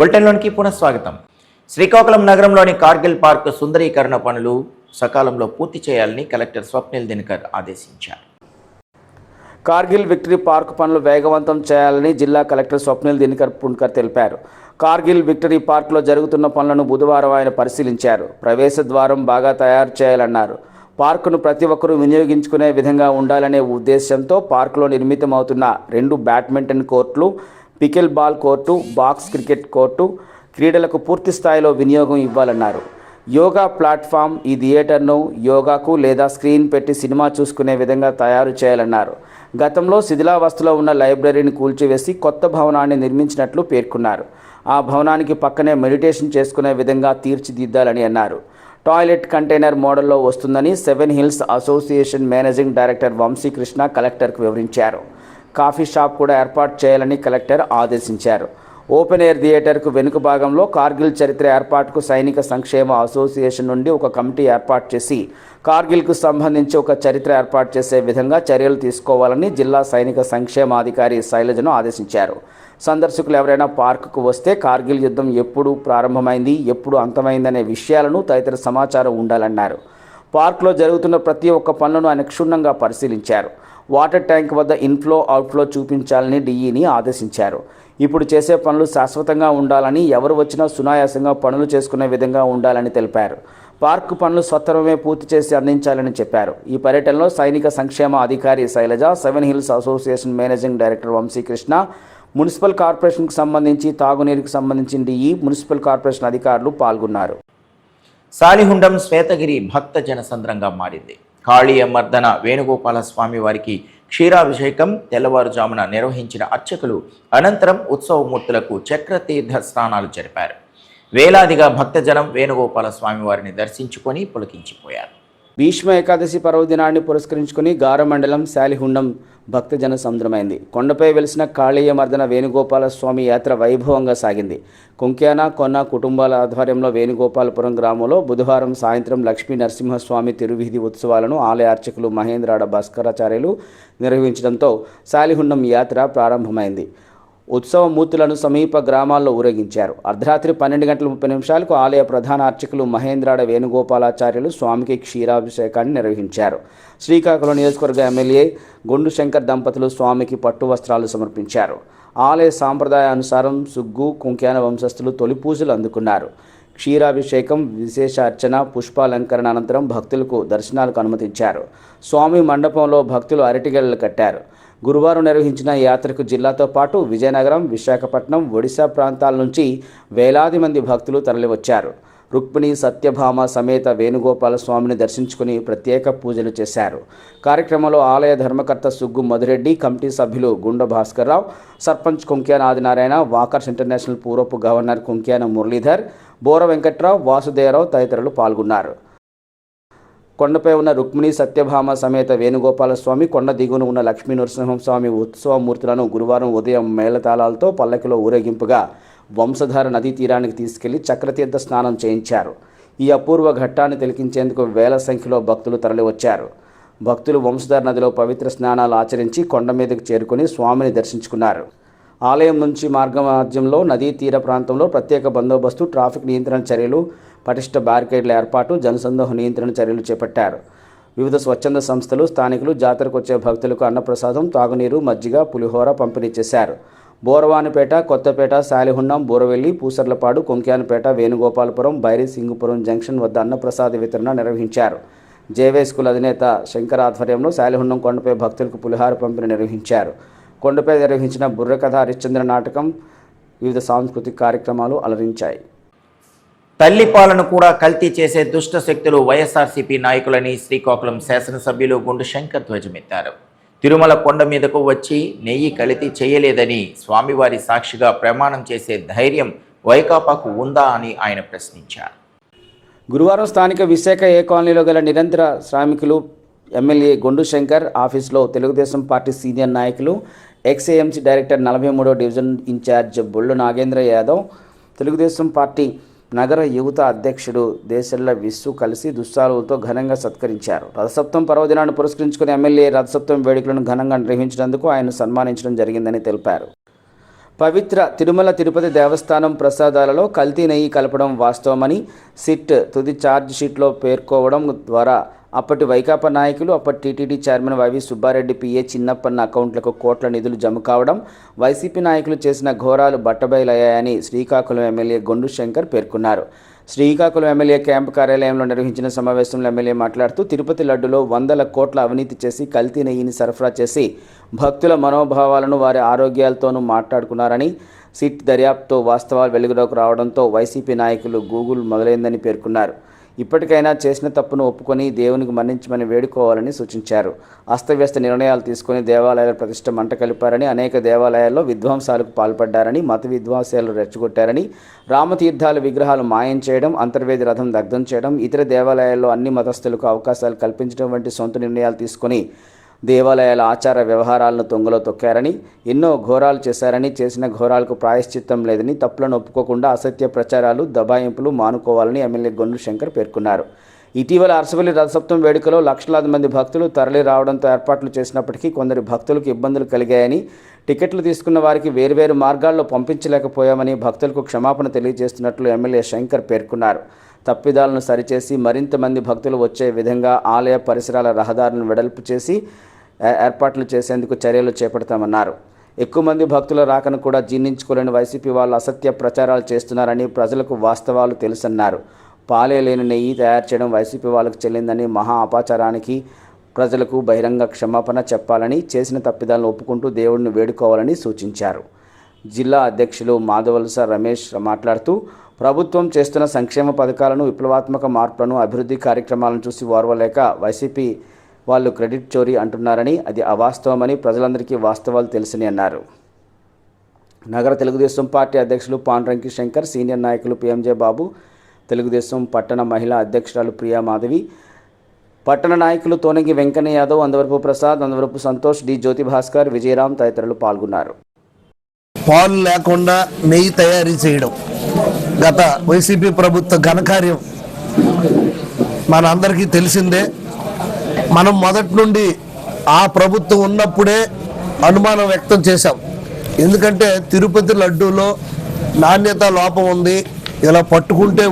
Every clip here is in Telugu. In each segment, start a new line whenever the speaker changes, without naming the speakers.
బులెటిన్లోనికి పునఃస్వాగతం శ్రీకాకుళం నగరంలోని కార్గిల్ పార్క్ సుందరీకరణ పనులు సకాలంలో పూర్తి చేయాలని కలెక్టర్ స్వప్నిల్ దినకర్ ఆదేశించారు.
కార్గిల్ విక్టరీ పార్క్ పనులు వేగవంతం చేయాలని జిల్లా కలెక్టర్ స్వప్నిల్ దినకర్ పుణ్కర్ తెలిపారు. కార్గిల్ విక్టరీ పార్క్లో జరుగుతున్న పనులను బుధవారం ఆయన పరిశీలించారు. ప్రవేశ ద్వారం బాగా తయారు చేయాలన్నారు. పార్కును ప్రతి ఒక్కరూ వినియోగించుకునే విధంగా ఉండాలనే ఉద్దేశంతో పార్కులో నిర్మితమవుతున్న రెండు బ్యాడ్మింటన్ కోర్టులు pickle ball court box cricket court క్రీడలకు పూర్తి స్థాయిలో వినియోగం ఇవ్వాలన్నారు. యోగా ప్లాట్ఫామ్ ఈ థియేటర్ను యోగాకు లేదా స్క్రీన్ పెట్టి సినిమా చూసుకునే విధంగా తయారు చేయాలన్నారు. గతంలో శిథిలావస్థలో ఉన్న లైబ్రరీని కూల్చివేసి కొత్త భవనాన్ని నిర్మించినట్లు పేర్కొన్నారు. ఆ భవనానికి పక్కనే మెడిటేషన్ చేసుకునే విధంగా తీర్చిదిద్దాలని అన్నారు. టాయిలెట్ కంటైనర్ మోడల్లో వస్తుందని seven hills association managing director Vamshikrishna కలెక్టర్కు వివరించారు. కాఫీ షాప్ కూడా ఏర్పాటు చేయాలని కలెక్టర్ ఆదేశించారు. ఓపెన్ ఎయిర్ థియేటర్కు వెనుక భాగంలో కార్గిల్ చరిత్ర ఏర్పాటుకు సైనిక సంక్షేమ అసోసియేషన్ నుండి ఒక కమిటీ ఏర్పాటు చేసి కార్గిల్కు సంబంధించి ఒక చరిత్ర ఏర్పాటు చేసే విధంగా చర్యలు తీసుకోవాలని జిల్లా సైనిక సంక్షేమాధికారి శైలజను ఆదేశించారు. సందర్శకులు ఎవరైనా పార్కుకు వస్తే కార్గిల్ యుద్ధం ఎప్పుడు ప్రారంభమైంది ఎప్పుడు అంతమైందనే విషయాలను తదితర సమాచారం ఉండాలన్నారు. పార్కులో జరుగుతున్న ప్రతి ఒక్క పనులను ఆయన క్షుణ్ణంగా పరిశీలించారు. వాటర్ ట్యాంక్ వద్ద ఇన్ఫ్లో అవుట్ఫ్లో చూపించాలని డిఈని ఆదేశించారు. ఇప్పుడు చేసే పనులు శాశ్వతంగా ఉండాలని ఎవరు వచ్చినా సునాయాసంగా పనులు చేసుకునే విధంగా ఉండాలని తెలిపారు. పార్కు పనులు సత్వరమే పూర్తి చేసి అందించాలని చెప్పారు. ఈ పర్యటనలో సైనిక సంక్షేమ అధికారి Shailaja seven hills association managing director Vamshikrishna municipal కార్పొరేషన్కు సంబంధించి తాగునీరుకు సంబంధించిన డిఈ మున్సిపల్ కార్పొరేషన్ అధికారులు పాల్గొన్నారు.
సాలిహుండం శ్వేతగిరి భక్త జనసంద్రంగా మారింది. కాళీయ మర్దన వేణుగోపాల స్వామి వారికి క్షీరాభిషేకం తెల్లవారుజామున నిర్వహించిన అర్చకులు అనంతరం ఉత్సవమూర్తులకు చక్రతీర్థ స్నానాలు జరిపారు. వేలాదిగా భక్తజనం వేణుగోపాల స్వామి వారిని దర్శించుకొని పులకించిపోయారు.
భీష్మ ఏకాదశి పర్వదినాన్ని పురస్కరించుకుని గార మండలం శాలిహుండం భక్తజన సముద్రమైంది. కొండపై వెలిసిన కాళీయ మర్దన వేణుగోపాల స్వామి యాత్ర వైభవంగా సాగింది. కుంక్యాన కొన్న కుటుంబాల ఆధ్వర్యంలో వేణుగోపాలపురం గ్రామంలో బుధవారం సాయంత్రం లక్ష్మీ నరసింహస్వామి తిరువీధి ఉత్సవాలను ఆలయ అర్చకులు మహేంద్రాడ భాస్కరాచార్యులు నిర్వహించడంతో శాలిహుండం యాత్ర ప్రారంభమైంది. ఉత్సవ మూర్తులను సమీప గ్రామాల్లో ఊరేగించారు. అర్ధరాత్రి పన్నెండు గంటల ముప్పై నిమిషాలకు ఆలయ ప్రధాన అర్చకులు మహేంద్రాడ వేణుగోపాలాచార్యులు స్వామికి క్షీరాభిషేకాన్ని నిర్వహించారు. శ్రీకాకుళం నియోజకవర్గ ఎమ్మెల్యే గుండు శంకర్ దంపతులు స్వామికి పట్టు వస్త్రాలు సమర్పించారు. ఆలయ సాంప్రదాయానుసారం సుగ్గు కుంక్యాన వంశస్థులు తొలి పూజలు అందుకున్నారు. క్షీరాభిషేకం విశేష అర్చన పుష్పాలంకరణ అనంతరం భక్తులకు దర్శనాలకు అనుమతించారు. స్వామి మండపంలో భక్తులు అరటిగళ్ళు కట్టారు. గురువారం నిర్వహించిన ఈ యాత్రకు జిల్లాతో పాటు విజయనగరం విశాఖపట్నం ఒడిశా ప్రాంతాల నుంచి వేలాది మంది భక్తులు తరలివచ్చారు. రుక్మిణి సత్యభామ సమేత వేణుగోపాల స్వామిని దర్శించుకుని ప్రత్యేక పూజలు చేశారు. కార్యక్రమంలో ఆలయ ధర్మకర్త సుగ్గు మధురెడ్డి కమిటీ సభ్యులు గుండ భాస్కర్రావు సర్పంచ్ కుంక్యాన ఆదినారాయణ వాకర్స్ ఇంటర్నేషనల్ పూర్వపు గవర్నర్ కుంక్యాన మురళీధర్ బోర వెంకట్రావు వాసుదేవరావు తదితరులు పాల్గొన్నారు. కొండపై ఉన్న రుక్మిణి సత్యభామ సమేత వేణుగోపాల స్వామి కొండ దిగువన ఉన్న లక్ష్మీ నరసింహస్వామి ఉత్సవమూర్తులను గురువారం ఉదయం మేళతాళాలతో పల్లకిలో ఊరేగింపుగా వంశధార నదీ తీరానికి తీసుకెళ్ళి చక్రతీర్థ స్నానం చేయించారు. ఈ అపూర్వ ఘట్టాన్ని తిలకించేందుకు వేల సంఖ్యలో భక్తులు తరలివచ్చారు. భక్తులు వంశధార నదిలో పవిత్ర స్నానాలు ఆచరించి కొండ మీదకు చేరుకుని స్వామిని దర్శించుకున్నారు. ఆలయం నుంచి మార్గమాధ్యంలో నదీ తీర ప్రాంతంలో ప్రత్యేక బందోబస్తు ట్రాఫిక్ నియంత్రణ చర్యలు పటిష్ట బ్యారికేడ్ల ఏర్పాటు జనసందోహ నియంత్రణ చర్యలు చేపట్టారు. వివిధ స్వచ్ఛంద సంస్థలు స్థానికులు జాతరకు వచ్చే భక్తులకు అన్నప్రసాదం తాగునీరు మజ్జిగ పులిహోర పంపిణీ చేశారు. బోరవానిపేట కొత్తపేట శాలిహుండం బోరవెల్లి పూసర్లపాడు కొంక్యానపేట వేణుగోపాలపురం బైరి సింగుపురం జంక్షన్ వద్ద అన్నప్రసాద వితరణ నిర్వహించారు. జేవే స్కూల్ అధినేత శంకర్ ఆధ్వర్యంలో శాలిహుండం కొండపై భక్తులకు పులిహార పంపిణీ నిర్వహించారు. కొండపై నిర్వహించిన బుర్రకథ హరిశ్చంద్ర నాటకం వివిధ సాంస్కృతిక కార్యక్రమాలు అలరించాయి.
తల్లి పాలను కూడా కల్తీ చేసే దుష్ట శక్తులు వైఎస్ఆర్సీపీ నాయకులని శ్రీకాకుళం శాసనసభ్యులు గుండు శంకర్ ధ్వజమెత్తారు. తిరుమల కొండ మీదకు వచ్చి నెయ్యి కల్తీ చేయలేదని స్వామివారి సాక్షిగా ప్రమాణం చేసే ధైర్యం వైకాపాకు ఉందా అని ఆయన ప్రశ్నించారు.
గురువారం స్థానిక విశాఖ ఏ కాలనీలో గల నిరంతర శ్రామికులు ఎమ్మెల్యే గొండు శంకర్ ఆఫీస్లో తెలుగుదేశం పార్టీ సీనియర్ నాయకులు ex A M C director నలభై మూడో division incharge Bollu Nagendra Yadav Telugu Desam party నగర యువత అధ్యక్షుడు దేశల్ల విస్సు కలిసి దుస్సాలులతో ఘనంగా సత్కరించారు. రథసప్తం పర్వదినాన్ని పురస్కరించుకుని ఎమ్మెల్యే రథసప్తం వేడుకలను ఘనంగా నిర్వహించినందుకు ఆయన సన్మానించడం జరిగిందని తెలిపారు. పవిత్ర తిరుమల తిరుపతి దేవస్థానం ప్రసాదాలలో కల్తీ నెయ్యి కలపడం వాస్తవమని సిట్ తుది ఛార్జ్ షీట్లో పేర్కోవడం ద్వారా అప్పటి వైకాపా నాయకులు అప్పటి TTD chairman YV Subbareddy PA Chinnappanna అకౌంట్లకు కోట్ల నిధులు జమ కావడం వైసీపీ నాయకులు చేసిన ఘోరాలు బట్టబయలయ్యాయని శ్రీకాకుళం ఎమ్మెల్యే గొండు శంకర్ పేర్కొన్నారు. శ్రీకాకుళం ఎమ్మెల్యే క్యాంప్ కార్యాలయంలో నిర్వహించిన సమావేశంలో ఎమ్మెల్యే మాట్లాడుతూ తిరుపతి లడ్డులో వందల కోట్ల అవినీతి చేసి కల్తీ నెయ్యిని సరఫరా చేసి భక్తుల మనోభావాలను వారి ఆరోగ్యాలతోనూ మాట్లాడుకున్నారని సిట్ దర్యాప్తు వాస్తవాలు వెలుగులోకి రావడంతో వైసీపీ నాయకులు గూగుల్ మొదలైందని పేర్కొన్నారు. ఇప్పటికైనా చేసిన తప్పును ఒప్పుకొని దేవునికి మన్నించమని వేడుకోవాలని సూచించారు. అస్తవ్యస్త నిర్ణయాలు తీసుకుని దేవాలయాల ప్రతిష్ట మంట కలిపారని అనేక దేవాలయాల్లో విధ్వంసాలకు పాల్పడ్డారని మత విధ్వాసాలు రెచ్చగొట్టారని రామతీర్థాల విగ్రహాలు మాయం చేయడం అంతర్వేది రథం దగ్ధం చేయడం ఇతర దేవాలయాల్లో అన్ని మతస్థులకు అవకాశాలు కల్పించడం వంటి సొంత నిర్ణయాలు తీసుకొని దేవాలయాల ఆచార వ్యవహారాలను తొంగలో తొక్కారని ఎన్నో ఘోరాలు చేశారని చేసిన ఘోరాలకు ప్రాయశ్చిత్తం లేదని తప్పులను ఒప్పుకోకుండా అసత్య ప్రచారాలు దబాయింపులు మానుకోవాలని ఎమ్మెల్యే గొండు శంకర్ పేర్కొన్నారు. ఇటీవల అరసవల్లి రథసప్తం వేడుకలో లక్షలాది మంది భక్తులు తరలి రావడంతో ఏర్పాట్లు చేసినప్పటికీ కొందరు భక్తులకు ఇబ్బందులు కలిగాయని టికెట్లు తీసుకున్న వారికి వేర్వేరు మార్గాల్లో పంపించలేకపోయామని భక్తులకు క్షమాపణ తెలియజేస్తున్నట్లు ఎమ్మెల్యే శంకర్ పేర్కొన్నారు. తప్పిదాలను సరిచేసి మరింత మంది భక్తులు వచ్చే విధంగా ఆలయ పరిసరాల రహదారులను వెడల్పు చేసి ఏర్పాట్లు చేసేందుకు చర్యలు చేపడతామన్నారు. ఎక్కువ మంది భక్తుల రాకను కూడా జీర్ణించుకోలేని వైసీపీ వాళ్ళు అసత్య ప్రచారాలు చేస్తున్నారని ప్రజలకు వాస్తవాలు తెలుసన్నారు. పాలే లేని నెయ్యి తయారు చేయడం వైసీపీ వాళ్ళకు చెల్లిందని మహా అపాచారానికి ప్రజలకు బహిరంగ క్షమాపణ చెప్పాలని చేసిన తప్పిదాలను ఒప్పుకుంటూ దేవుడిని వేడుకోవాలని సూచించారు. జిల్లా అధ్యక్షులు మాధవలస రమేష్ మాట్లాడుతూ ప్రభుత్వం చేస్తున్న సంక్షేమ పథకాలను విప్లవాత్మక మార్పులను అభివృద్ధి కార్యక్రమాలను చూసి ఓర్వలేక వైసీపీ వాళ్ళు క్రెడిట్ చోరీ అంటున్నారని అది అవాస్తవమని ప్రజలందరికీ వాస్తవాలు తెలుసని అన్నారు. నగర తెలుగుదేశం పార్టీ అధ్యక్షులు పాండ్రంకి శంకర్ సీనియర్ నాయకులు P M J Babu Telugu Desam పట్టణ మహిళా అధ్యక్షురాలు ప్రియా మాధవి పట్టణ నాయకులు తోనగి వెంకన్న యాదవ్ అందవరపు ప్రసాద్ అందవరపు సంతోష్ డి జ్యోతి భాస్కర్ విజయరామ్ తదితరులు పాల్గొన్నారు.
పాలు లేకుండా నెయ్యి తయారీ చేయడం. గత వైసీపీ ప్రభుత్వ ఘనకార్యం మన అందరికీ తెలిసిందే. మనం మొదటి నుండి ఆ ప్రభుత్వం ఉన్నప్పుడే అనుమానం వ్యక్తం చేశాం. ఎందుకంటే తిరుపతి లడ్డూలో నాణ్యత లోపం ఉంది. ఇలా పట్టుకుంటే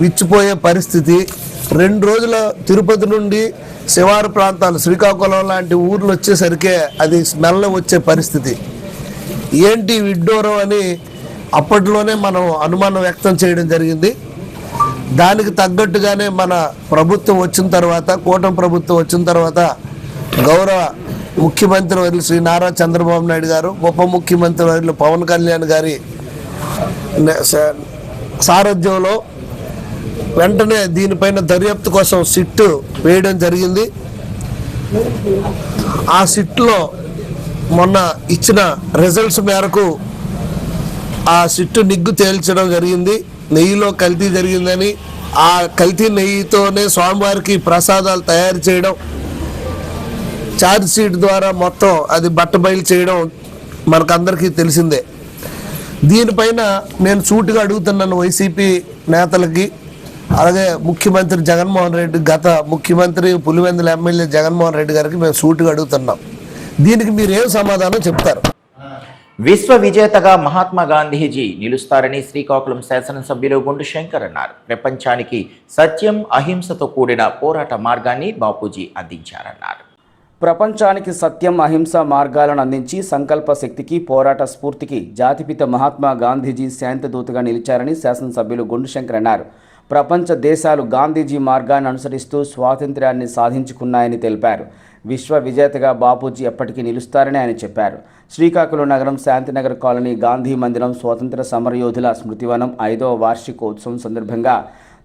విచ్చిపోయే పరిస్థితి. రెండు రోజుల తిరుపతి నుండి శివారు ప్రాంతాలు శ్రీకాకుళం లాంటి ఊర్లు వచ్చేసరికే అది స్మెల్ వచ్చే పరిస్థితి. ఏంటి విడ్డూరం అని అప్పట్లోనే మనం అనుమానం వ్యక్తం చేయడం జరిగింది. దానికి తగ్గట్టుగానే మన ప్రభుత్వం వచ్చిన తర్వాత కూటమి ప్రభుత్వం వచ్చిన తర్వాత గౌరవ ముఖ్యమంత్రి వర్యులు శ్రీ నారా చంద్రబాబు నాయుడు గారు ఉప ముఖ్యమంత్రి వర్యులు పవన్ కళ్యాణ్ గారి స- సారథ్యంలో వెంటనే దీనిపైన దర్యాప్తు కోసం సిట్టు వేయడం జరిగింది. ఆ సిట్లో మొన్న ఇచ్చిన రిజల్ట్స్ మేరకు ఆ సిట్టు నిగ్గు తేల్చడం జరిగింది. నెయ్యిలో కల్తీ జరిగిందని ఆ కల్తీ నెయ్యితోనే స్వామివారికి ప్రసాదాలు తయారు చేయడం ఛార్జ్ షీట్ ద్వారా మొత్తం అది బట్టబయలు చేయడం మనకందరికీ తెలిసిందే. దీనిపైన నేను సూటిగా అడుగుతున్నాను వైసీపీ నేతలకి అలాగే ముఖ్యమంత్రి జగన్మోహన్ రెడ్డి గత ముఖ్యమంత్రి పులివెందుల ఎమ్మెల్యే జగన్మోహన్ రెడ్డి గారికి మేము సూటిగా అడుగుతున్నాం. దీనికి మీరు ఏం సమాధానం చెప్తారు?
విశ్వ విజేతగా మహాత్మా గాంధీజీ నిలుస్తారని శ్రీకాకుళం శాసనసభ్యులు గుండు శంకర్ అన్నారు. ప్రపంచానికి సత్యం అహింసతో కూడిన పోరాట మార్గాన్ని బాపూజీ అందించారన్నారు.
ప్రపంచానికి సత్యం అహింస మార్గాలను అందించి సంకల్ప శక్తికి పోరాట స్ఫూర్తికి జాతిపిత మహాత్మా గాంధీజీ శాంతిదూతగా నిలిచారని శాసనసభ్యులు గుండు శంకర్ అన్నారు. ప్రపంచ దేశాలు గాంధీజీ మార్గాన్ని అనుసరిస్తూ స్వాతంత్ర్యాన్ని సాధించుకున్నాయని తెలిపారు. విశ్వ విజేతగా బాపూజీ ఎప్పటికీ నిలుస్తారని ఆయన చెప్పారు. శ్రీకాకుళం నగరం శాంతినగర్ కాలనీ గాంధీ మందిరం స్వాతంత్ర సమరయోధుల స్మృతివనం ఐదవ వార్షికోత్సవం సందర్భంగా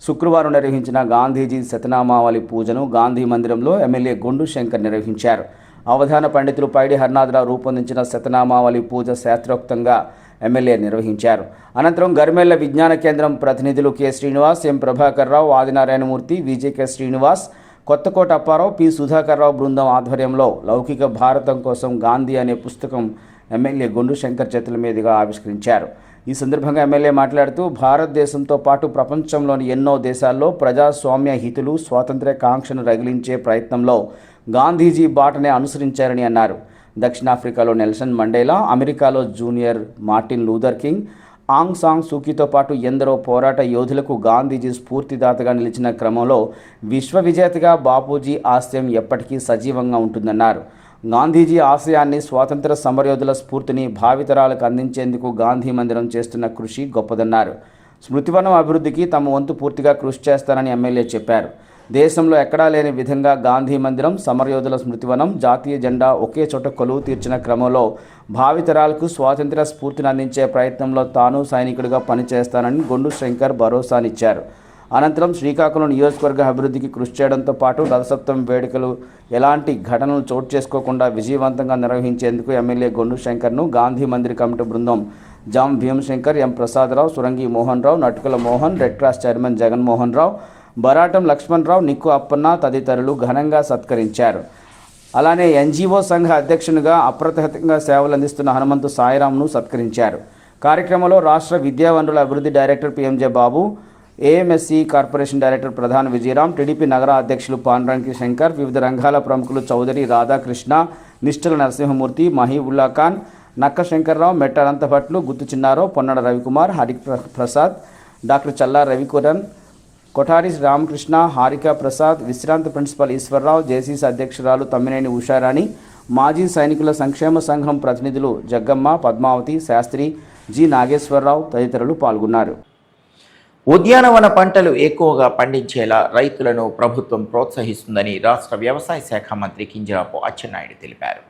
శుక్రవారం నిర్వహించిన గాంధీజీ శతనామావళి పూజను గాంధీ మందిరంలో ఎమ్మెల్యే గుండు శంకర్ నిర్వహించారు. అవధాన పండితులు పైడి హర్నాథరావు రూపొందించిన శతనామావళి పూజ శాస్త్రోక్తంగా ఎమ్మెల్యే నిర్వహించారు. అనంతరం గరిమెళ్ళ విజ్ఞాన కేంద్రం ప్రతినిధులు K. Srinivas M. Prabhakar Rao Adinarayanamurthy VJK Srinivas Kothakota Apparao P. Sudhakarrao బృందం ఆధ్వర్యంలో లౌకిక భారతం కోసం గాంధీ అనే పుస్తకం ఎమ్మెల్యే గుండు శంకర్ చేతుల మీదుగా ఆవిష్కరించారు. ఈ సందర్భంగా ఎమ్మెల్యే మాట్లాడుతూ భారతదేశంతో పాటు ప్రపంచంలోని ఎన్నో దేశాల్లో ప్రజాస్వామ్య హితులు స్వాతంత్ర్య కాంక్షను రగిలించే ప్రయత్నంలో గాంధీజీ బాటనే అనుసరించారని అన్నారు. దక్షిణాఫ్రికాలో నెల్సన్ మండేలా అమెరికాలో junior Martin Luther King Aung San సూకీతో పాటు ఎందరో పోరాట యోధులకు గాంధీజీ స్ఫూర్తిదాతగా నిలిచిన క్రమంలో విశ్వవిజేతగా బాపూజీ ఆశయం ఎప్పటికీ సజీవంగా ఉంటుందన్నారు. గాంధీజీ ఆశయాన్ని స్వాతంత్ర సమరయోధుల స్ఫూర్తిని భావితరాలకు అందించేందుకు గాంధీ మందిరం చేస్తున్న కృషి గొప్పదన్నారు. స్మృతివనం అభివృద్ధికి తమ వంతు పూర్తిగా కృషి చేస్తారని ఎమ్మెల్యే చెప్పారు. దేశంలో ఎక్కడా లేని విధంగా గాంధీ మందిరం సమరయోధుల స్మృతివనం జాతీయ జెండా ఒకే చోట కొలువు తీర్చిన క్రమంలో భావితరాలకు స్వాతంత్ర స్ఫూర్తిని అందించే ప్రయత్నంలో తాను సైనికుడిగా పనిచేస్తానని గొండు శంకర్ భరోసానిచ్చారు. అనంతరం శ్రీకాకుళం నియోజకవర్గ అభివృద్ధికి కృషి చేయడంతో పాటు రథసప్తమి వేడుకలు ఎలాంటి ఘటనలు చోటు చేసుకోకుండా విజయవంతంగా నిర్వహించేందుకు ఎమ్మెల్యే గొండు శంకర్ను గాంధీ మందిర్ కమిటీ బృందం Jam Bhimashankar M Prasadarao Surangi Mohan Rao Natukula Mohan red cross chairman Jaganmohan Rao Baratam Lakshmanarao Nikku Appanna తదితరులు ఘనంగా సత్కరించారు. అలానే ఎన్జీఓ సంఘ అధ్యక్షునిగా అప్రతిహతంగా సేవలు అందిస్తున్న హనుమంతు సాయిరాంను సత్కరించారు. కార్యక్రమంలో రాష్ట్ర విద్యా వనరుల అభివృద్ధి director PMJ Babu AMSC corporation director ప్రధాన విజయరామ్ టీడీపీ నగర అధ్యక్షులు పాండ్రంకి శంకర్ వివిధ రంగాల ప్రముఖులు చౌదరి రాధాకృష్ణ నిష్ఠల నరసింహమూర్తి మహీబుల్లా ఖాన్ నక్క శంకర్రావు మెట్ట అనంతభట్లు గుత్తు చిన్నారావు పొన్నడ రవికుమార్ హరి ప్రసాద్ డాక్టర్ చల్లా రవికురణ్ కొఠారి రామకృష్ణ హారిక ప్రసాద్ విశ్రాంత ప్రిన్సిపల్ ఈశ్వరరావు జేసీసీ అధ్యక్షురాలు తమ్మినేని ఉషారాణి మాజీ సైనికుల సంక్షేమ సంఘం ప్రతినిధులు జగ్గమ్మ పద్మావతి శాస్త్రి జి నాగేశ్వరరావు తదితరులు పాల్గొన్నారు.
ఉద్యానవన పంటలు ఎక్కువగా పండించేలా రైతులను ప్రభుత్వం ప్రోత్సహిస్తుందని రాష్ట్ర వ్యవసాయ శాఖ మంత్రి కింజరాపు అచ్చెన్నాయుడు తెలిపారు.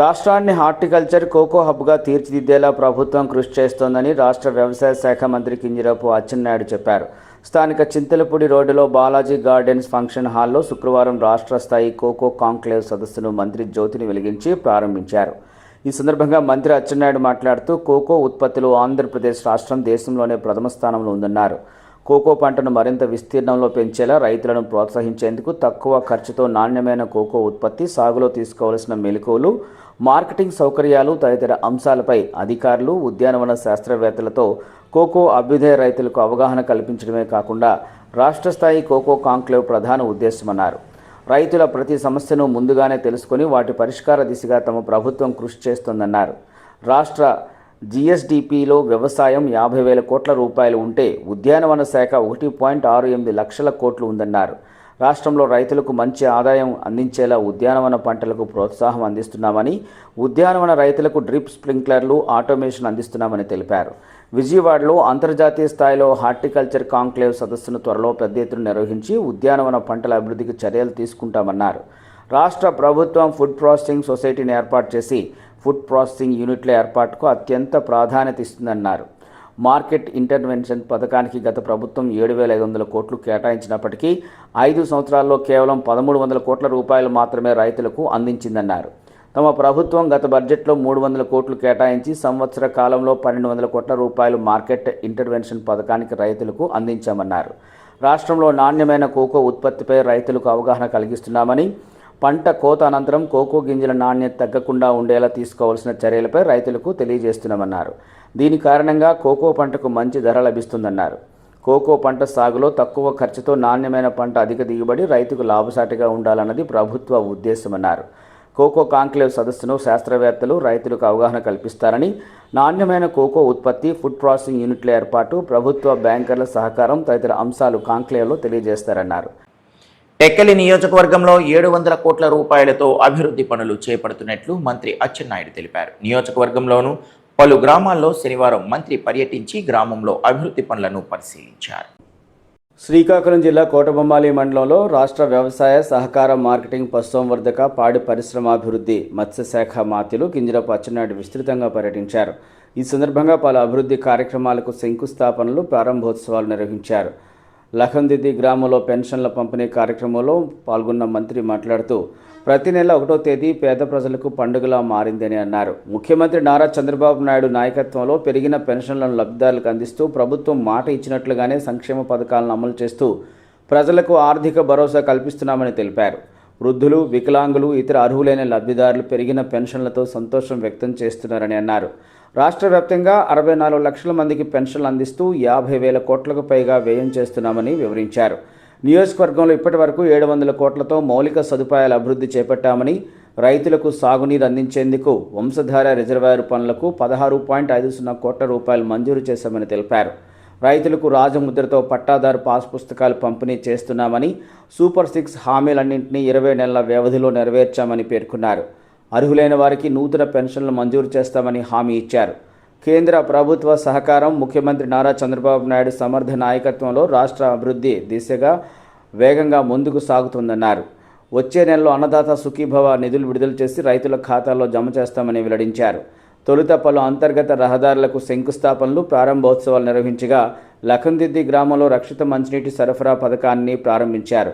రాష్ట్రాన్ని హార్టికల్చర్ కోకో హబ్గా తీర్చిదిద్దేలా ప్రభుత్వం కృషి చేస్తోందని రాష్ట్ర వ్యవసాయ శాఖ మంత్రి కింజరాపు అచ్చెన్నాయుడు చెప్పారు. స్థానిక చింతలపూడి రోడ్డులో బాలాజీ గార్డెన్స్ ఫంక్షన్ హాల్లో శుక్రవారం రాష్ట్ర స్థాయి కోకో కాంక్లేవ్ సదస్సును మంత్రి జ్యోతిని వెలిగించి ప్రారంభించారు. ఈ సందర్భంగా మంత్రి అచ్చెన్నాయుడు మాట్లాడుతూ కోకో ఉత్పత్తిలో ఆంధ్రప్రదేశ్ రాష్ట్రం దేశంలోనే ప్రథమ స్థానంలో ఉందన్నారు. కోకో పంటను మరింత విస్తీర్ణంలో పెంచేలా రైతులను ప్రోత్సహించేందుకు తక్కువ ఖర్చుతో నాణ్యమైన కోకో ఉత్పత్తి సాగులో తీసుకోవలసిన మెలకువలు మార్కెటింగ్ సౌకర్యాలు తదితర అంశాలపై అధికారులు ఉద్యానవన శాస్త్రవేత్తలతో కోకో అభ్యుదయ రైతులకు అవగాహన కల్పించడమే కాకుండా రాష్ట్ర స్థాయి కోకో కాంక్లేవ్ ప్రధాన ఉద్దేశమన్నారు. రైతుల ప్రతి సమస్యను ముందుగానే తెలుసుకొని వాటి పరిష్కార దిశగా తమ ప్రభుత్వం కృషి చేస్తోందన్నారు. రాష్ట్ర జిఎస్డిపిలో వ్యవసాయం యాభై వేల కోట్ల రూపాయలు ఉంటే ఉద్యానవన శాఖ ఒకటి పాయింట్ ఆరు ఎనిమిది లక్షల కోట్లు ఉందన్నారు. రాష్ట్రంలో రైతులకు మంచి ఆదాయం అందించేలా ఉద్యానవన పంటలకు ప్రోత్సాహం అందిస్తున్నామని ఉద్యానవన రైతులకు డ్రిప్ స్ప్రింక్లర్లు ఆటోమేషన్ అందిస్తున్నామని తెలిపారు. విజయవాడలో అంతర్జాతీయ స్థాయిలో హార్టికల్చర్ కాంక్లేవ్ సదస్సును త్వరలో పెద్ద ఎత్తున నిర్వహించి ఉద్యానవన పంటల అభివృద్ధికి చర్యలు తీసుకుంటామన్నారు. రాష్ట్ర ప్రభుత్వం ఫుడ్ ప్రాసెసింగ్ సొసైటీని ఏర్పాటు చేసి ఫుడ్ ప్రాసెసింగ్ యూనిట్ల ఏర్పాటుకు అత్యంత ప్రాధాన్యత ఇస్తుందన్నారు. మార్కెట్ ఇంటర్వెన్షన్ పథకానికి గత ప్రభుత్వం ఏడు వేల ఐదు వందల కోట్లు కేటాయించినప్పటికీ ఐదు సంవత్సరాల్లో కేవలం పదమూడు వందల కోట్ల రూపాయలు మాత్రమే రైతులకు అందించిందన్నారు. తమ ప్రభుత్వం గత బడ్జెట్లో మూడు వందల కోట్లు కేటాయించి సంవత్సర కాలంలో పన్నెండు వందల కోట్ల రూపాయలు మార్కెట్ ఇంటర్వెన్షన్ పథకానికి రైతులకు అందించామన్నారు. రాష్ట్రంలో నాణ్యమైన కోకో ఉత్పత్తిపై రైతులకు అవగాహన కలిగిస్తున్నామని పంట కోత అనంతరం కోకో గింజల నాణ్యత తగ్గకుండా ఉండేలా తీసుకోవాల్సిన చర్యలపై రైతులకు తెలియజేస్తున్నామన్నారు. దీని కారణంగా కోకో పంటకు మంచి ధర లభిస్తుందన్నారు. కోకో పంట సాగులో తక్కువ ఖర్చుతో నాణ్యమైన పంట అధిక దిగుబడి రైతుకు లాభసాటిగా ఉండాలన్నది ప్రభుత్వ ఉద్దేశమన్నారు. కోకో కాంక్లేవ్ సదస్సును శాస్త్రవేత్తలు రైతులకు అవగాహన కల్పిస్తారని నాణ్యమైన కోకో ఉత్పత్తి ఫుడ్ ప్రాసెసింగ్ యూనిట్ల ఏర్పాటు ప్రభుత్వ బ్యాంకర్ల సహకారం తదితర అంశాలు కాంక్లేవ్లో తెలియజేస్తారన్నారు.
టెక్కలి నియోజకవర్గంలో ఏడు వందల కోట్ల రూపాయలతో అభివృద్ధి పనులు చేపడుతున్నట్లు మంత్రి అచ్చెన్నాయుడు తెలిపారు. నియోజకవర్గంలోనూ పలు గ్రామాల్లో శనివారం మంత్రి పర్యటించి గ్రామంలో అభివృద్ధి పనులను పరిశీలించారు.
శ్రీకాకుళం జిల్లా కోటబొమ్మాలి మండలంలో రాష్ట్ర వ్యవసాయ సహకార మార్కెటింగ్ పశుసంవర్ధక పాడి పరిశ్రమాభివృద్ధి మత్స్యశాఖ మాత్యులు కింజరపు అచ్చెన్నాయుడు విస్తృతంగా పర్యటించారు. ఈ సందర్భంగా పలు అభివృద్ధి కార్యక్రమాలకు శంకుస్థాపనలు ప్రారంభోత్సవాలు నిర్వహించారు. లఖందిద్ది గ్రామంలో పెన్షన్ల పంపిణీ కార్యక్రమంలో పాల్గొన్న మంత్రి మాట్లాడుతూ ప్రతి నెల ఒకటో తేదీ పేద ప్రజలకు పండుగలా మారిందని అన్నారు. ముఖ్యమంత్రి నారా చంద్రబాబు నాయుడు నాయకత్వంలో పెరిగిన పెన్షన్లను లబ్ధిదారులకు అందిస్తూ ప్రభుత్వం మాట ఇచ్చినట్లుగానే సంక్షేమ పథకాలను అమలు చేస్తూ ప్రజలకు ఆర్థిక భరోసా కల్పిస్తున్నామని తెలిపారు. వృద్ధులు వికలాంగులు ఇతర అర్హులైన లబ్ధిదారులు పెరిగిన పెన్షన్లతో సంతోషం వ్యక్తం చేస్తున్నారని అన్నారు. రాష్ట్ర వ్యాప్తంగా అరవై నాలుగు లక్షల మందికి పెన్షన్లు అందిస్తూ యాభై వేల కోట్లకు పైగా వ్యయం చేస్తున్నామని వివరించారు. నియోజకవర్గంలో ఇప్పటి వరకు ఏడు వందల కోట్లతో మౌలిక సదుపాయాల అభివృద్ధి చేపట్టామని రైతులకు సాగునీరు అందించేందుకు వంశధార రిజర్వాయర్ పనులకు పదహారు పాయింట్ ఐదు సున్నా కోట్ల రూపాయలు మంజూరు చేశామని తెలిపారు. రైతులకు రాజముద్రతో పట్టాదారు పాస్ పుస్తకాలు పంపిణీ చేస్తున్నామని సూపర్ సిక్స్ హామీలన్నింటినీ ఇరవై నెలల వ్యవధిలో నెరవేర్చామని పేర్కొన్నారు. అర్హులైన వారికి నూతన పెన్షన్లు మంజూరు చేస్తామని హామీ ఇచ్చారు. కేంద్ర ప్రభుత్వ సహకారం ముఖ్యమంత్రి నారా చంద్రబాబు నాయుడు సమర్థ నాయకత్వంలో రాష్ట్ర అభివృద్ధి దిశగా వేగంగా ముందుకు సాగుతుందన్నారు. వచ్చే నెలలో అన్నదాత సుఖీభవ నిధులు విడుదల చేసి రైతుల ఖాతాల్లో జమ చేస్తామని వెల్లడించారు. తొలుత పలు అంతర్గత రహదారులకు శంకుస్థాపనలు ప్రారంభోత్సవాలు నిర్వహించగా లఖందిద్ది గ్రామంలో రక్షిత మంచినీటి సరఫరా పథకాన్ని ప్రారంభించారు.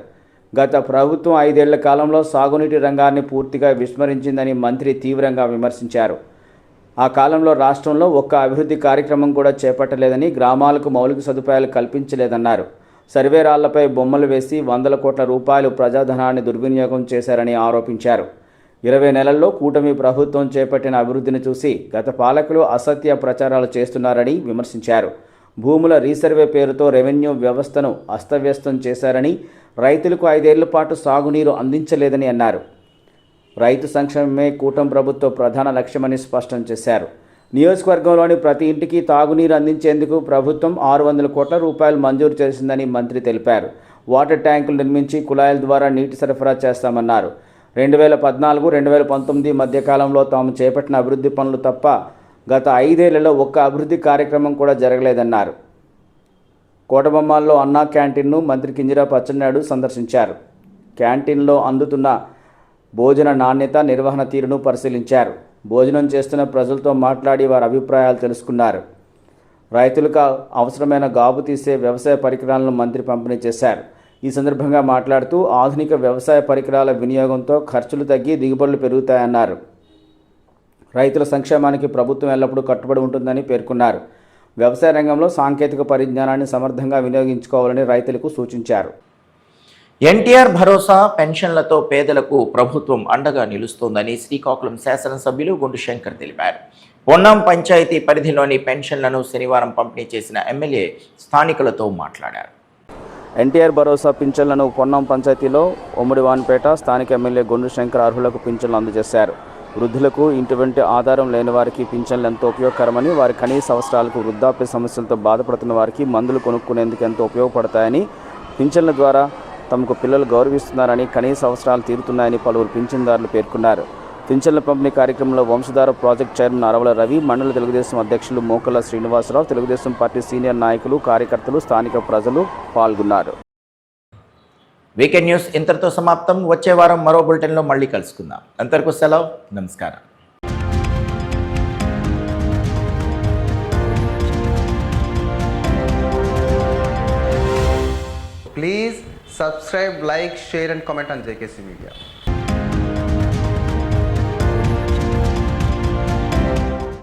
గత ప్రభుత్వం ఐదేళ్ళ కాలంలో సాగునీటి రంగాన్ని పూర్తిగా విస్మరించిందని మంత్రి తీవ్రంగా విమర్శించారు. ఆ కాలంలో రాష్ట్రంలో ఒక్క అభివృద్ధి కార్యక్రమం కూడా చేపట్టలేదని గ్రామాలకు మౌలిక సదుపాయాలు కల్పించలేదన్నారు. సర్వే రాళ్ళపై బొమ్మలు వేసి వందల కోట్ల రూపాయలు ప్రజాధనాన్ని దుర్వినియోగం చేశారని ఆరోపించారు. ఇరవై నెలల్లో కూటమి ప్రభుత్వం చేపట్టిన అభివృద్ధిని చూసి గత పాలకులు అసత్య ప్రచారాలు చేస్తున్నారని విమర్శించారు. భూముల రీసర్వే పేరుతో రెవెన్యూ వ్యవస్థను అస్తవ్యస్తం చేశారని రైతులకు ఐదేళ్ళ పాటు సాగునీరు అందించలేదని అన్నారు. రైతు సంక్షేమమే కూటమి ప్రభుత్వ ప్రధాన లక్ష్యమని స్పష్టం చేశారు. నియోజకవర్గంలోని ప్రతి ఇంటికి తాగునీరు అందించేందుకు ప్రభుత్వం ఆరు వందల కోట్ల రూపాయలు మంజూరు చేసిందని మంత్రి తెలిపారు. వాటర్ ట్యాంకులు నిర్మించి కుళాయిల ద్వారా నీటి సరఫరా చేస్తామన్నారు. రెండు వేల పద్నాలుగు రెండు వేల పంతొమ్మిది మధ్యకాలంలో తాము చేపట్టిన అభివృద్ధి పనులు తప్ప గత ఐదేళ్ళలో ఒక్క అభివృద్ధి కార్యక్రమం కూడా జరగలేదన్నారు. కోటబొమ్మాల్లో అన్నా క్యాంటీన్ను మంత్రి కింజరాపు అచ్చెన్నాయుడు సందర్శించారు. క్యాంటీన్లో అందుతున్న భోజన నాణ్యత నిర్వహణ తీరును పరిశీలించారు. భోజనం చేస్తున్న ప్రజలతో మాట్లాడి వారి అభిప్రాయాలు తెలుసుకున్నారు. రైతులకు అవసరమైన గాబు తీసే వ్యవసాయ పరికరాలను మంత్రి పంపిణీ చేశారు. ఈ సందర్భంగా మాట్లాడుతూ ఆధునిక వ్యవసాయ పరికరాల వినియోగంతో ఖర్చులు తగ్గి దిగుబడులు పెరుగుతాయన్నారు. రైతుల సంక్షేమానికి ప్రభుత్వం ఎల్లప్పుడూ కట్టుబడి ఉంటుందని పేర్కొన్నారు. వ్యవసాయ రంగంలో సాంకేతిక పరిజ్ఞానాన్ని సమర్థంగా వినియోగించుకోవాలని రైతులకు సూచించారు.
ఎన్టీఆర్ భరోసా పెన్షన్లతో పేదలకు ప్రభుత్వం అండగా నిలుస్తోందని శ్రీకాకుళం శాసనసభ్యులు గుండు శంకర్ తెలిపారు. పొన్నం పంచాయతీ పరిధిలోని పెన్షన్లను శనివారం పంపిణీ చేసిన ఎమ్మెల్యే స్థానికులతో మాట్లాడారు.
ఎన్టీఆర్ భరోసా పింఛన్లను పొన్నం పంచాయతీలో ఉమ్మడివాన్పేట స్థానిక ఎమ్మెల్యే గొండు శంకర్ అర్హులకు పింఛన్లు అందజేశారు. వృద్ధులకు ఇటువంటి ఆధారం లేని వారికి పింఛన్లు ఎంతో ఉపయోగకరమని వారి కనీస అవసరాలకు వృద్ధాప్య సమస్యలతో బాధపడుతున్న వారికి మందులు కొనుక్కునేందుకు ఎంతో ఉపయోగపడతాయని పింఛన్ల ద్వారా తమకు పిల్లలు గౌరవిస్తున్నారని కనీస అవసరాలు తీరుతున్నాయని పలువురు పింఛన్దారులు పేర్కొన్నారు. పింఛన్ల పంపిణీ కార్యక్రమంలో వంశధార ప్రాజెక్ట్ చైర్మన్ అరవల రవి మండల తెలుగుదేశం అధ్యక్షులు మోకల శ్రీనివాసరావు తెలుగుదేశం పార్టీ సీనియర్ నాయకులు కార్యకర్తలు స్థానిక ప్రజలు పాల్గొన్నారు.
వీకెండ్ న్యూస్ ఇంతటితో సమాప్తం. వచ్చే వారం మరో బులెటిన్లో మళ్ళీ కలుసుకుందాం. అంతవరకు సెలవు నమస్కారం.
Please subscribe like share and comment on JKC media